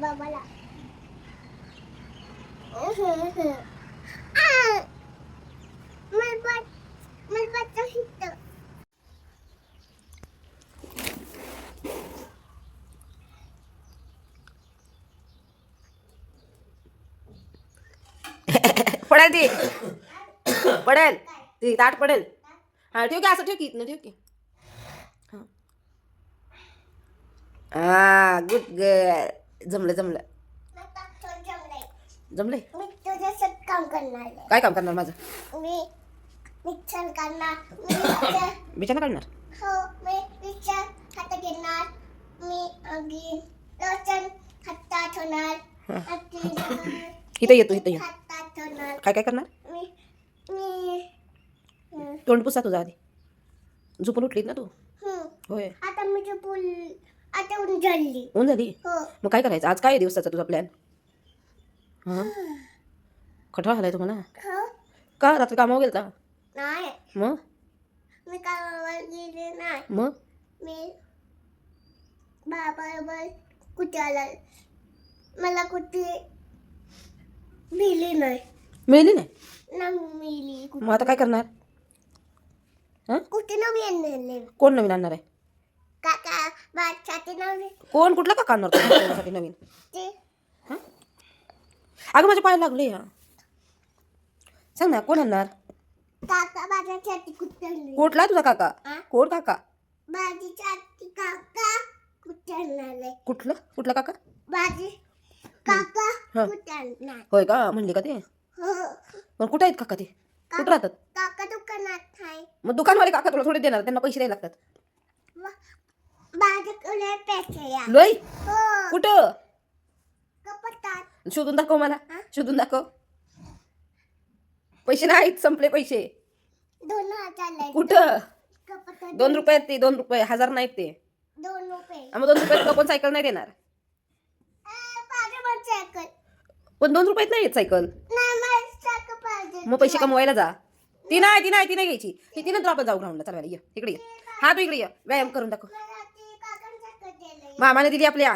बाबाला. पडेल ती. पडेल. ती ताट पडेल. हा ठेव की असं ठेव की इथनं ठेव की. हा. हा गुड गर्ल जमलं जमलं. जमले मी तुझ्यासोबत काम करणार आहे. काय काम करणार माझं? मी मिक्सर करणार. मी मिक्सर बिचाना काढणार हो मी मिक्सर हातात घेणार. मी अगदी लसूण हातात होणार अगदी इथं येतो इथं ये. हातात होणार काय काय करणार? मी मी हं, तोंड पुसा तुझा आधी. झोपून उठलीत ना तू? हं. होय. आता मी जे बोल आता उजळली. ऊन झाली हो. मग काय करायचं? आज काय आहे दिवसाचा तुझा प्लॅन हां? कठोळ आलाय तुम्हाला हो? का रात्री कामावर गेलता? नाही. मग? मी कामावर गेले नाही. मग? मी बाबाबरोबर कुठे आला मला कुठे मिली नाही. मिळली नाही? ना मिली मग आता काय करणार? हां? कुठे नवीन नेले कोण नवीन आणणार आहे? काका बादशाचे नवीन कोण? कुठला का आणणार तुझ्यासाठी नवीन. ते. अगं माझ्या पाय लागले या सांग ना कोण आणणार? काका बाजासाठी कुठे आणले कुठला तुझा काका? आ? कोण काका? भाजीसाठी काका कुठे आणले कुठलं? कुठला काका? भाजी काका हा. कुठे आणणार होय का? म्हणली का ते? हो. मग कुठं आहेत काका ते? कुठं राहतात? काका दुकानात आहे. मग दुकानवाले काका तुला थोडे देणार त्यांना पैसे द्यायला लागतात. लोय हो. कुठं? शोधून दाखव मला? शोधून दाखव. पैसे नाहीत संपले पैसे. कुठं? दोन रुपये आहेत ते दोन रुपये. हजार नाहीत ते. दोन रुपयात कोण सायकल नाही देणार. पण दोन रुपयात नाही येत सायकल मग पैसे कमवायला जा. ती नाही ती नाही ती नाही घ्यायची. ती ती नंतर आपण जाऊ ग्राउंडला चालवायला ये. इकडे ये. हा तू इकडे ये. व्यायाम करून दाखव मला ती काकांनी सायकल दिली मामाने दिली आपल्या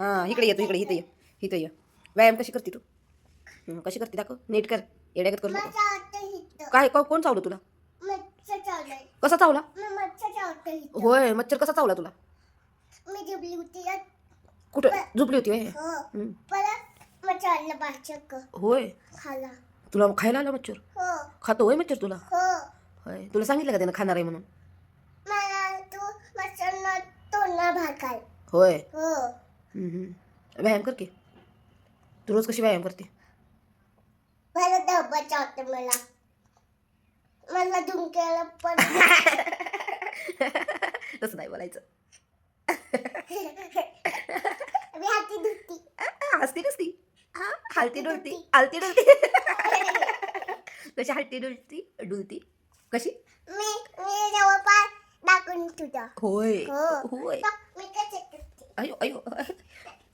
हा. इकडे ये तू इकडे इथं ये इथं ये. व्यायाम कशी करते तू? कशी करते दाखव. नीट कर. येड्यागत करू नको काय को- कोण चावलं तुला? कसा चावला? होय मच्छर कसा चावला तुला? यात. कुठं? झोपली होती होय. हो. होय. तुला खायला आला मच्छर? हो. खातो होय मच्छर तुला? हो. होय. तुला सांगितलं का त्यानं खाणार आहे म्हणून? तोंडा भागाल होय? हो. व्यायाम कर की. तू रोज कशी व्यायाम करते? मला डब्बा चावतं मला. मला धुंक्याला पण तसं नाही बोलायचं. मी हाती धुती हसती नसती. हा, हालती डुलती. हालती डुलती. कशी हालती डुलती? डुलती. कशी? तुझा होय. हो. होय. बघ, मी अयो अयो.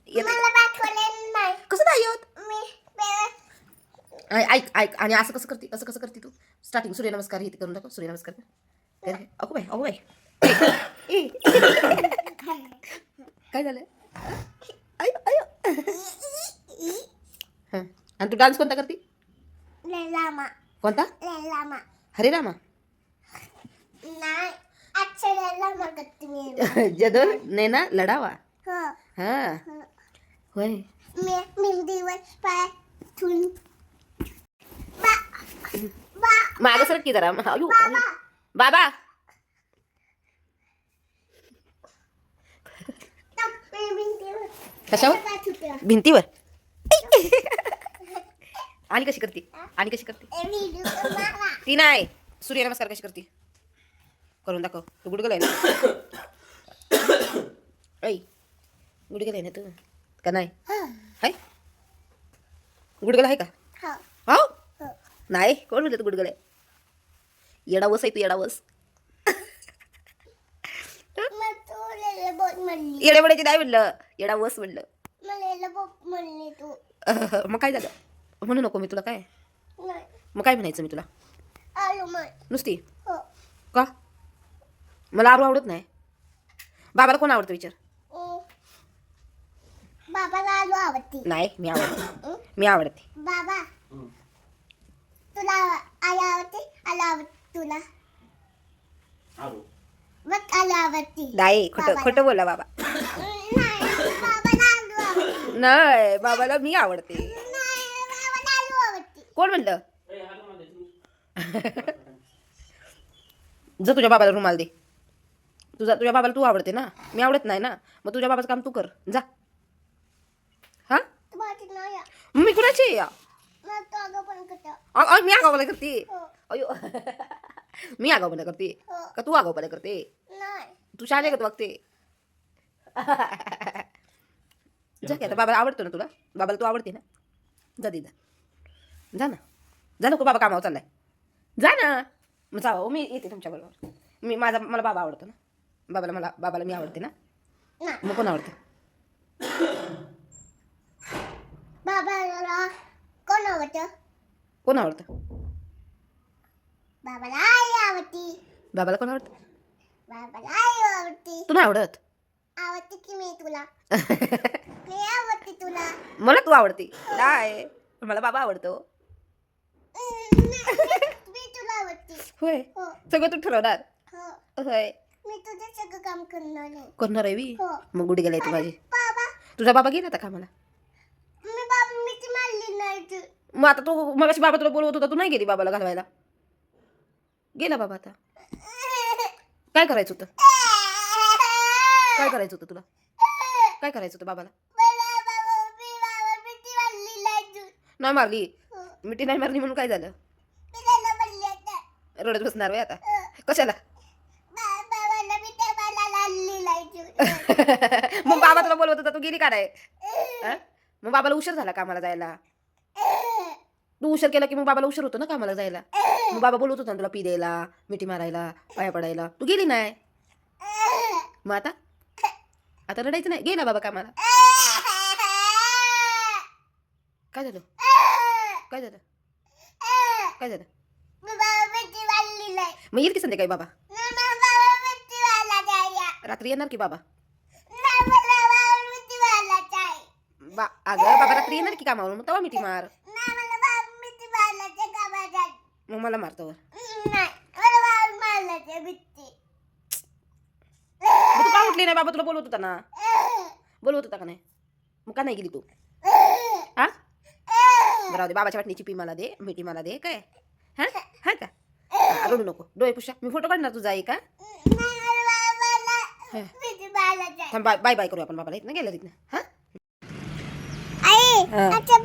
येते. मला दाखवले नाही. कसं नाही होत मी ऐ- ऐक ऐक. आणि असं कसं करते असं कसं करते तू? स्टार्टिंग सूर्यनमस्कार हे ते करून टाकू. सूर्यनमस्कार कर. कर. अगो बाई अगो बाई. ए. काय झालं? अयो अयो. हं. आणि तू डान्स कोणता करते? लैलामा कोणता? लैलामा हरे रामा नाही. जदल नैना लढावा? हो. होय. मी मी दिवस पाय ठून मागं सरक जरा. अयो. बाबा! कशावर. भिंतीवर. आणि कशी करते? आणि कशी करते. ती नाही. सूर्यनमस्कार कशी करते? करून दाखव. तू गुडगल आहे ना. ऐ गुडगल आहे ना तू. का नाही? हा. हाय. गुडगल आहे का? हो. हो. नाही. कोण म्हणलं तू गुडगल आहे येडावस आहे तू येडावस. म्हणली. येड्यावड्याची नाही म्हणलं. येडावस म्हणलं. मग काय झालं? म्हणू नको मी तुला काय? मग काय म्हणायचं मी तुला? नुसती? हो. का? मला आरू आवडत नाही. बाबाला कोण आवडतं विचार? ओ, बाबाला आलू आवडती. नाही मी आवडते? मी आवडते. बाबा तुला आई आवडते? आलू आवडते तुला. बघ आलू आवडती. नाही खोटं. खोटं बोला बाबा. नाही बाबाला आलू आवडते. नाही बाबाला मी आवडते. नाही बाबाला आलू आवडते. कोण म्हणलं? जा तुझ्या बाबाला रुमाल दे. तुझा तुझ्या बाबाला तू आवडते ना? मी आवडत नाही ना? मग तुझ्या बाबाचं काम तू कर. जा. हा? मी कुणाची या? मी आगाऊपणा करते. अयो. मी आगाऊपणा करते. का तू आगाऊपणा करते? तू शाळे का तू बघते? जा की आता बाबाला आवडतो ना तुला? बाबाला तू आवडते ना? जा दे जा जा ना. जा नको बाबा कामावर चाललाय. जा ना. मग जावा हो, मी येते तुमच्याबरोबर मी माझा मला बाबा आवडतो ना. बाबाला मला बाबाला मी आवडते ना? मग कोण आवडते? बाबाला कोण आवडतं? कोण आवडतं? बाबाला आई आवडती. बाबाला कोण आवडतं? बाबाला आई आवडती. आवडत? आवडते की मी तुला? मी आवडते तुला. मला तू आवडते. नाही मला बाबा आवडतो. मी तुला आवडते. होय. हो. सगळं तू ठरवणार. हो. होय. मी तुझं सगळं काम करणार आहे. करणार आहे मी हो. मग गुडी गेलाय तू माझी. बाबा. तुझा बाबा गेला होता का मला मी बाबा मी ती मारली नाही तू मग आता तू मग बाबा तुला बोलवत होता तू नाही गेली बाबाला घालवायला? गेला बाबा आता. काय करायचं होतं? काय करायचं होतं तुला? काय करायचं होतं बाबाला? मला बाबा मी बाबा मी ती मारली नाही तू नाही मारली? हो. मिठी नाही मारली म्हणून काय झालं? मी त्याला मारली आता. रडत बसणार वय आता. हो. कशाला बा- बाबाला मी त्या बाला आणली नाही तू मग बाबा तुला बोलवत होता तू गेली का नाही? मग बाबाला उशीर झाला कामाला जायला. तू उशीर केला की मग बाबाला उशीर होतो ना कामाला जायला? मग बाबा बोलवत होता ना तुला पी द्यायला मिठी मारायला पाया पडायला. तू गेली नाही? मग आता? आता रडायचं नाही. गेला बाबा कामाला. काय झालं? काय झालं? काय झालं? मग येईल की संध्याकाळी बाबा? रात्री येणार की बाबा? बा अगं बाबा रात्री येणार की कामावरून मग तेव्हा मिठी मार. मग मला मारतो ते का उठली नाही बाबा? तुला बोलवत होता ना. बोलवत होता का नाही? मग का नाही गेली तू? हा? बरं दे बाबाच्या वाटणीची पी मला दे मिठी मला दे काय? हा? हा का? रडू नको. डोळे पुषा मी फोटो काढणार तुझा आहे का नाही मला बाबाला मिठी मारला जाय थांब बाय बाय बाय करू आपण बाबाला. इथनं गेलं तिथनं. हा? हा. आजच्या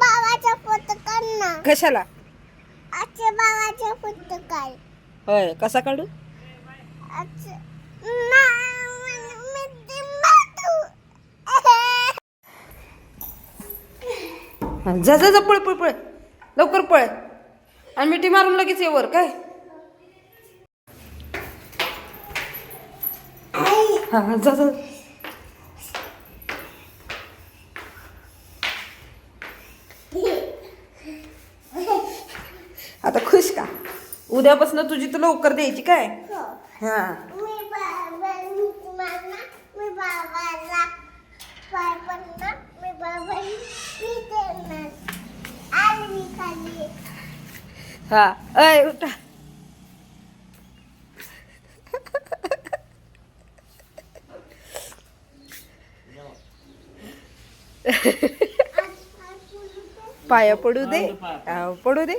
कशाला? आजच्या होय कसा काढू? आजच्या मा- मी ते मारतो. जा जा जा पळ पळ पळ. लवकर पळ. आणि मिठी मारून लगेच ये वर काय? हा हा, जा जा. आता खुश का? उद्यापासून तुझी तर लवकर द्यायची काय? हो. हा. मी बाबा मिठी मारणार मी बाबाला पाय पडणार मी बाबा मी देणार आणि मी खाली हा अय उठा पाया पडू दे. पडू दे.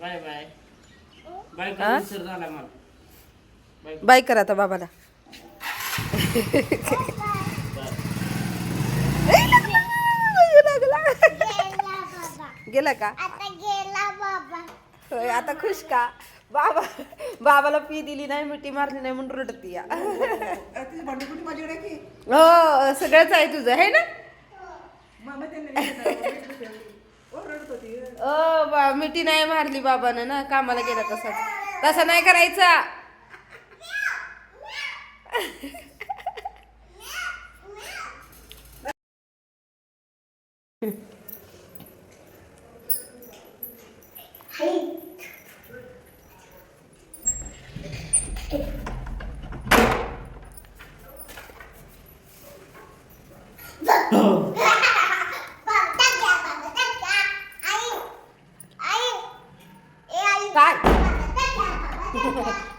Bye bye. बाय? करून सर झाला मला. बाय. कर आता बाबाला. लागला. गेला बाबा गेला का? आता गेला बाबा. होय आता खुश का? बाबा बाबाला पी दिली नाही मिठी मारली नाही म्हणून रडती या हो सगळंच आहे तुझं आहे ना? बा मिठी नाही मारली बाबानं ना कामाला गेला तसा तसा नाही करायचा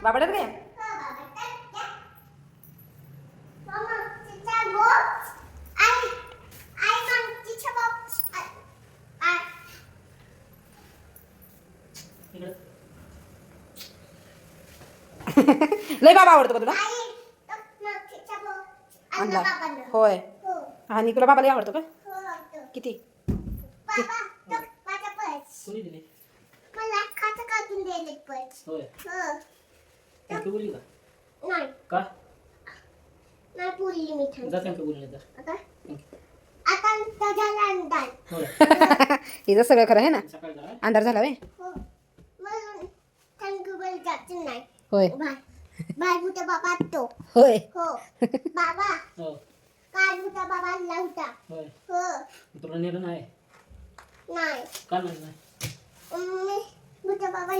বাবাটার গায়ে लय बाबा आवडतो का तुला आणला होय आणि तुला बाबाला आवडतो का किती होय. हो. थँक्यू बोलली का? नाही, का? नाही बोलली मी थांब. जा थँक्यू बोलली जा आता? आता झाला अंदाज. होय. हिचं सगळं खरं आहे ना? सकाळी जा अंधार झाला वे हो. म्हणून थँक्यू बोल जायचं नाही. होय. बाय. बाबा तो. होय. हो. बाबा. हो. काल बाबा होता. होय. हो. तुला नेलं नाही? नाही. का नाही? बाबा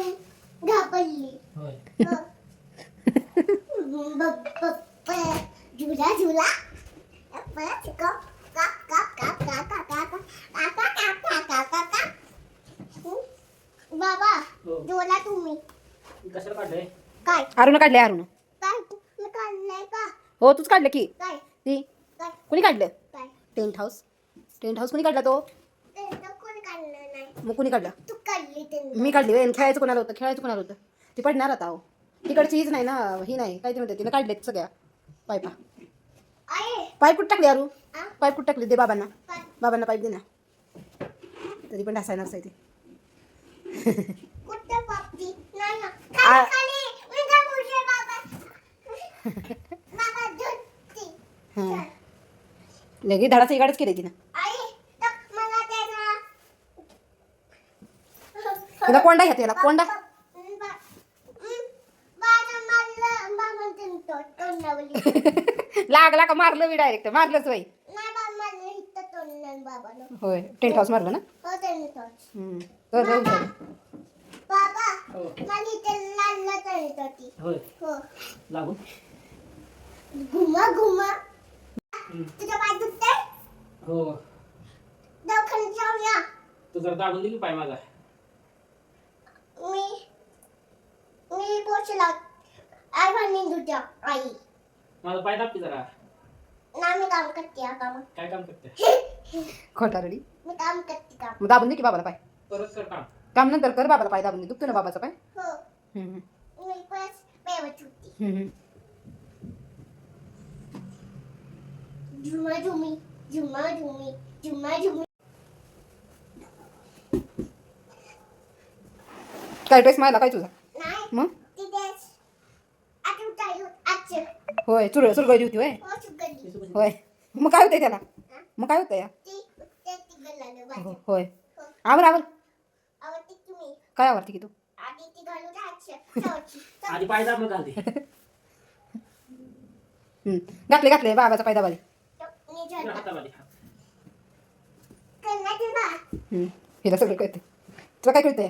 तुम्ही काय अरुण काढले अरुण काय मी का हो तूच काढलं की काय ती काय कोणी काढलं काय टेंट हाऊस टेंट हाऊस कोणी काढला तो कोणी काढलं नाही मग कुणी काढला तू मी काढली वेन खेळायचं कोणाला होतं? खेळायचं कोणाला होतं? ती पडणार आता अहो. तिकडची हीच नाही ना ही नाही. काय ते म्हणते तिनं काढलेत सगळ्या. पायपा पाईप कुठं टाकली अरू? पाईप कुठं टाकली? दे बाबांना? बाबांना पाईप दे ना. तरी पण ढासायणारच आहे ते. आ- लगे धडाचं इगाडच केले तिनं. तिला कोंडा घ्या हिला कोंडा. लागला का मारलं मी डायरेक्ट मारलंच बाई. होय टेंट हाऊस मारलं ना? हम्म. तर हो. घुमा घुमा. हो. दवाखान्यात तू जर दाबून दिली पाय माझा. मी मी पोचला आई म्हणे तुझ्या आई. माझा पाय दाबते जरा. ना मी काम करते हा काम. काय काम करते? खोटा रडी. मी काम करते काम. मग दाबून दे की बाबाला पाय. परत कर काम. काम नंतर कर बाबाला पाय दाबून दे दुखतो ना बाबाचा पाय? हो. हम्म, हम्म. मी बस पेवत होती हम्म, हम्म. झुमा झुमी झुमा झुमी झुमा झुमी. काय ड्रेस मायला काय तुझा? मग? होय चुर चुरगळली होती होय. होय. मग काय होतंय त्याला? मग काय होतं या? हो, होय. आवर आवर. काय आवडते की तू? घातले घातले बाबाचा पायदा बाली हिला सगळं कळते तुला काय कळतंय?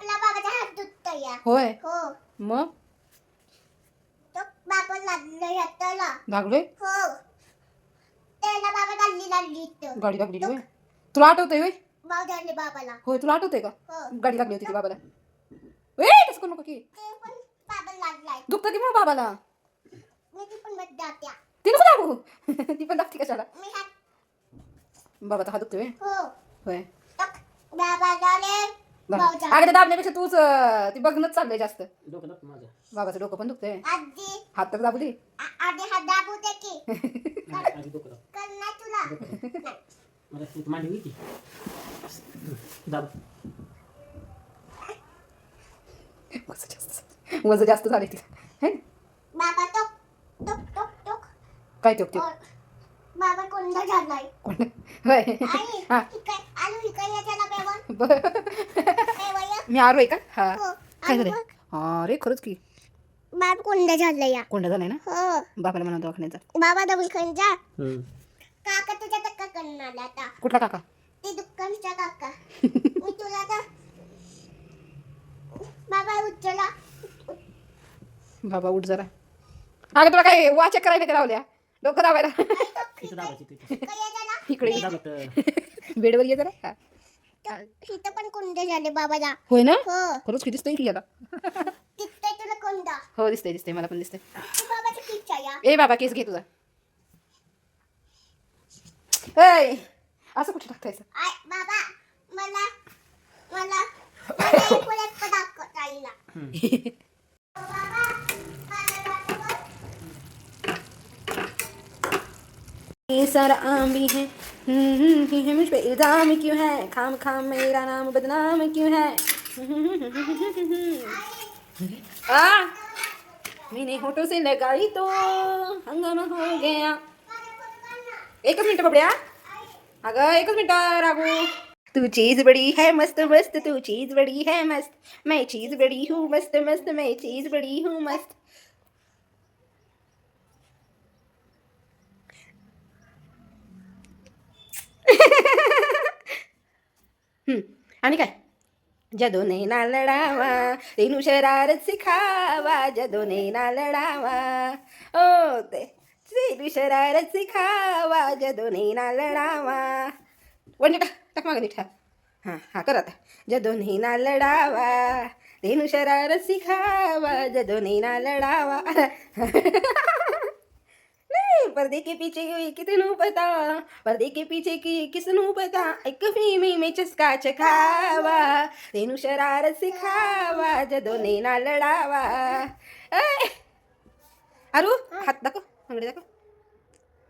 आपला बाबाचा हात दुखतोय या. होय? हो. मग? तो बाबा लागलं यातला लागलोय? हो. त्याला बाबा गाडली लागली इथं. गाडी लागली होय? तुला आठवतंय होय? भाव झाले बाबाला. होय तुला आठवतंय का? हो. गाडी लागली होती ती बाबाला. ए तसं करू नको की. ते पण बाबा लागलाय. दुखतं की मग बाबाला? मी ती पण मत जात्या ती नको दाबू ती पण दाखते कशाला? मी हात बाबाचा हात दुखतोय हो. होय. टक बाबा झाले अगं झाले ते दाबण्यापेक्षा तूच अं, ती बघणंच चाललंय जास्त. डोकं दाब माझं. बाबाचं डोकं पण दुखतंय. हात तर दाबू दे. आ- आधी हात दाबू दे की. आधी डोकं दाब. करणार तुला. नाही. मला तू मांडी होती दाब. वजन जास्त वजन जास्त झाले तिला है ना? बाबा टोक टोक टोक टोक. काय टोक टोक? और बाबा कोणता झालाय कोण होय. आई हा. इकडे आलू इकडे बरं. पेवर मी आरोय का? हा. हो. काय आणि झालंय मग अरे खरंच की. बाप कोंडा झाला या कोंडा झालाय ना? हो. बापाला म्हणा दवाखान्याचा बाबा दवाखान्यात जा. हम्म. काका तुझ्या टक्का करणार आता. कुठला काका? ते दुकानच्या काका. मी तुला आता बाबा उचला. बाबा उठ जरा. अगं तुला काय वाचा करायला का लावल्या? डोकं दाबायला. इथं दाबायची तिथं. काय झाला इकडे दाबत. बेडवर ये जरा. हा. तिथं पण कोंडे झाले बाबाला. होय ना? हो. खरंच किती दिसतंय की याला तिथं तुला कोंडा. हो दिसतंय दिसतंय. मला पण दिसतंय. तू बाबाची पिच्चा या ए बाबा केस घे तुझा. ऐ असं कुठे टाकतायचं आय बाबा मला मला मला एक फुलात पदार्थ राहिला बाबा ये सारा आम भी है। हम्म, हम्म, मुझ पे इल्ज़ाम क्यों है? खाम खाम मेरा नाम बदनाम क्यों है? आ मैंने होठों से लगाई तो हंगामा हो गया। एकच मिनिट बबड्या अगं एकच मिनिट रागू तू चीज़ बड़ी है मस्त मस्त तू चीज़ बड़ी है मस्त। मैं चीज़ बड़ी हूँ मस्त मस्त मैं चीज़ बड़ी हूँ मस्त। आणि काय? जदोने ना लढावा रेणू शरार सिखावा जदोने ना लढावा. ओ ते. रेणू शरार सिखावा जदोने ना लढावा. वंडे टाक टाक मागे नीट हा. हां हां कर आता. जदोने ना लढावा रेणू शरार सिखावा जदोने ना लढावा. पर्दे के पीछे कितनू पता? पर्दे के पीछे की किसनू पता? एक फीमी में चस्का चखावा रेणू शरारत सिखावा जदो नेना लढावा ऐ! अरू हात दाखव अंगडी दाखव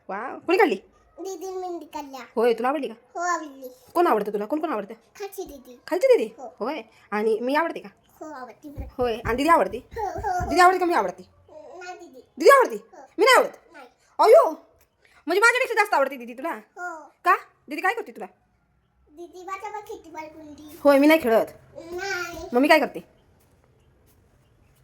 वा कोणी काढली? दीदी मेहंदी काढल्या होय तुला आवडली का? हो आवडली. कोण आवडतं तुला? कोण कोण आवडतं? खाची दीदी. खालची दीदी? हो. होय. आणि मी आवडते का? हो आवडती बरं. होय. आणि दीदी आवडते? हो हो. दीदी आवडते का मी आवडते? नाही दीदी. दीदी आवडते? मी नाही आवडत. नाही. अयो! म्हणजे माझ्यापेक्षा जास्त आवडते दीदी तुला? हो. का? दीदी काय करते तुला? दीदी माझ्या बघ किती बालकुंडी होय मी नाही खेळत. नाही. मग मी काय करते?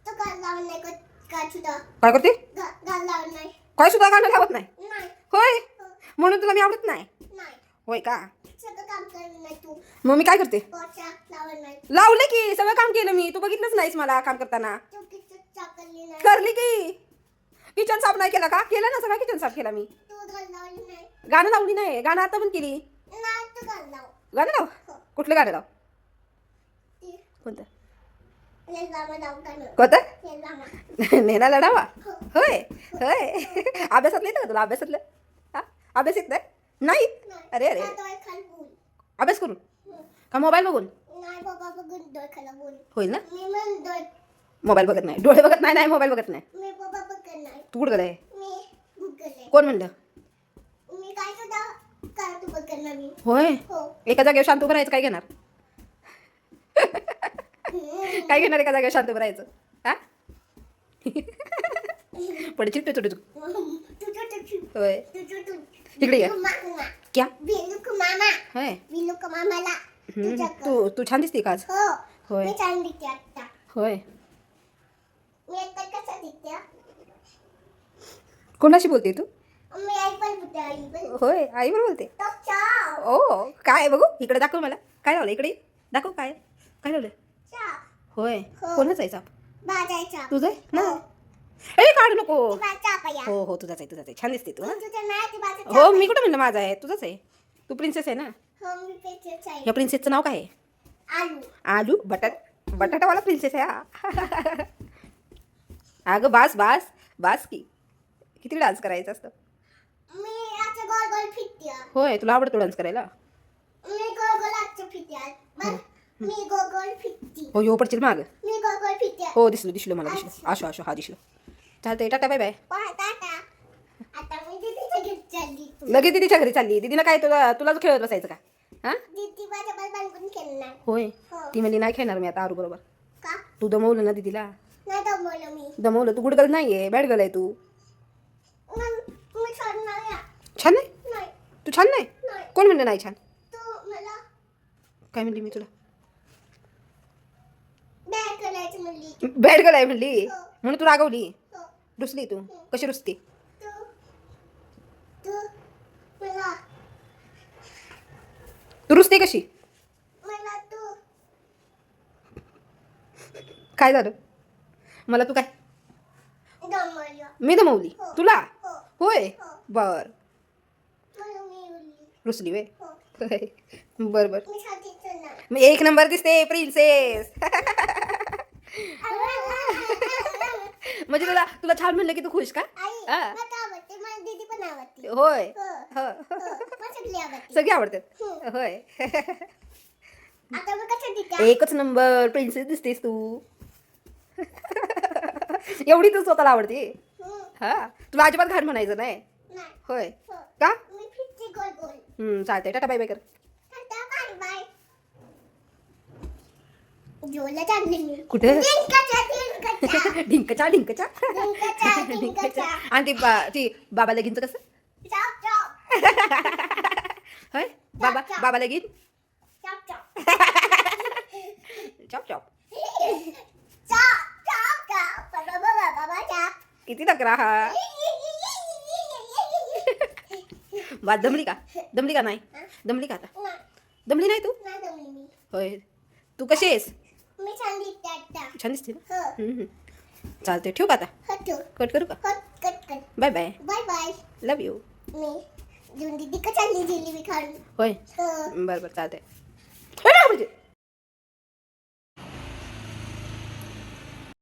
तो गाल लावून नाही का का सुद्धा. काय करते? गा- गाल लावून नाही. काय सुद्धा गाणं लावत नाही? नाही. होय? हो, म्हणून तुला मी आवडत नाही? नाही. होय का? सगळं काम करत नाही तू. मग मी काय करते? पोचा लावत नाही. लावलं की सगळं काम केलं मी. तू बघितलंच नाहीस मला काम करताना. चाकली नाही. करली की. किचन साफ नाही केला का? केलं ना सगळं किचन साफ केला मी. नाही. गाणं लावली नाही. गाणं आता पण केली. नाही गाणं लाव. हो. कुठलं गाणं लाव? कोणतं? कोणतं? नेना लढावा? हो. होय होय. अभ्यासातलं येतं का तुला? अभ्यासातलं? हा? अभ्यास येत नाही? नाही? अरे अरे. नाही अभ्यास करून. का मोबाईल बघून? नाही होईल ना? मोबाईल बघत नाही. डोळे बघत नाही नाही मोबाईल बघत नाही. तू कुठं आहे गुगल कोण म्हणलं? होय? हो. एका जागेवर शांत उभं राहायचं काय घेणार? हं. काय घेणार एका जागेवर शांत उभं राहायचं? हा? पडे चिट्टू तू होय. इकडे ये. क्या? होय. तू तू छान दिसते का आज? हो. होय. होय. मी आता कसा दिसते? कोणाशी बोलते तू? मी आई पण बोलते आई पण. होय आई बरोबर बोलते. तो ओ काय बघू? इकडे दाखव मला. काय लावलं इकडे? ये. दाखव काय. काय लावलं होय. हो. कोणाच आहे साप बाजायचा तुझं आहे? ना? हो. ए काढू नको. ती हो हो तुझाच आहे तुझाच आहे. छान दिसते तू हा. तुझं नाही ती माझा हो. मी कुठं म्हणलं माझा आहे? तुझाच आहे. तू प्रिन्सेस आहे ना? हो मी आहे. या प्रिन्सेसचं नाव काय आहे? आलू. आलू बटाट बटाटावाला प्रिन्सेस आहे हा. अगं बास बास बास की. किती डान्स करायचं असतं? मी असं गोल गोल फिरते. होय तुला आवडतो डान्स करायला? मी गोल गोल असं फिरते. बस मी गोल गोल फिरते. हो यो पडशील माग. मी गोल गोल फिरते. हो दिसलो दिसलो मला दिसलो. आशो आशो हा दिसलो. चालतंय टाटा बाय बाय. लगेच दिदीच्या घरी चालली. दिदीनं काय तुला तुलाच खेळत बसायचं का? हा? होय. हो. ती म्हणली नाही खेळणार मी आता आरू बरोबर. तू दमवलं ना दिदीला? दमवलं मी. दमवलं? तू गुड गर्ल नाही आहे बॅड गर्ल आहे तू. मग मी सोडणार या. छान नाही? नाही. तू छान नाही? नाही. कोण म्हणलं नाही छान? तू मला काय म्हणली मी तुला? बॅग करायचं म्हणली. बॅड गर्ल आहे म्हणली? हो. म्हणून तू रागवली? हो. रुसली तू? कशी रुसती? तू तू मला तू रुसते कशी? मला तू काय झालं? मला तू काय? मी दमवली? हो. तुला? हो. होय? हो. बर. मी बोलली रुसली वे बर बर. मी एक नंबर दिसते प्रिन्सेस म्हणजे तुला तुला छान म्हणलं की तू खुश का? होय. सगळी आवडते. सगळे आवडतात. होय. एकच नंबर प्रिन्सेस दिसतेस तू. एवढी तू स्वतःला आवडते. हम्म. हा? तुला अजिबात घाण म्हणायचं नाही. होय. हो. का? मी फिरते गोल गोल. हम्म, चालतंय. टाटा बाय बाय कर. कुठे? ढिंकचा ढिंकचा डिंकाच्या आणि ती बा ती बाबा लगीनचं कसं? होय? बाबा. बाबा लगीन? चॉप चॉप चॉप चॉप किती तक्रा हा? बा दमली का? दमली का नाही? दमली का आता? दमली नाही तू? होय. तू कशी आहेस? मी छान दिसते ना? हो. चालतंय ठेवू का आता? हटू कट करू का? Cut cut cut. Bye bye. Bye bye. Love you होय. हो. बरं बरं चालतंय. म्हणजे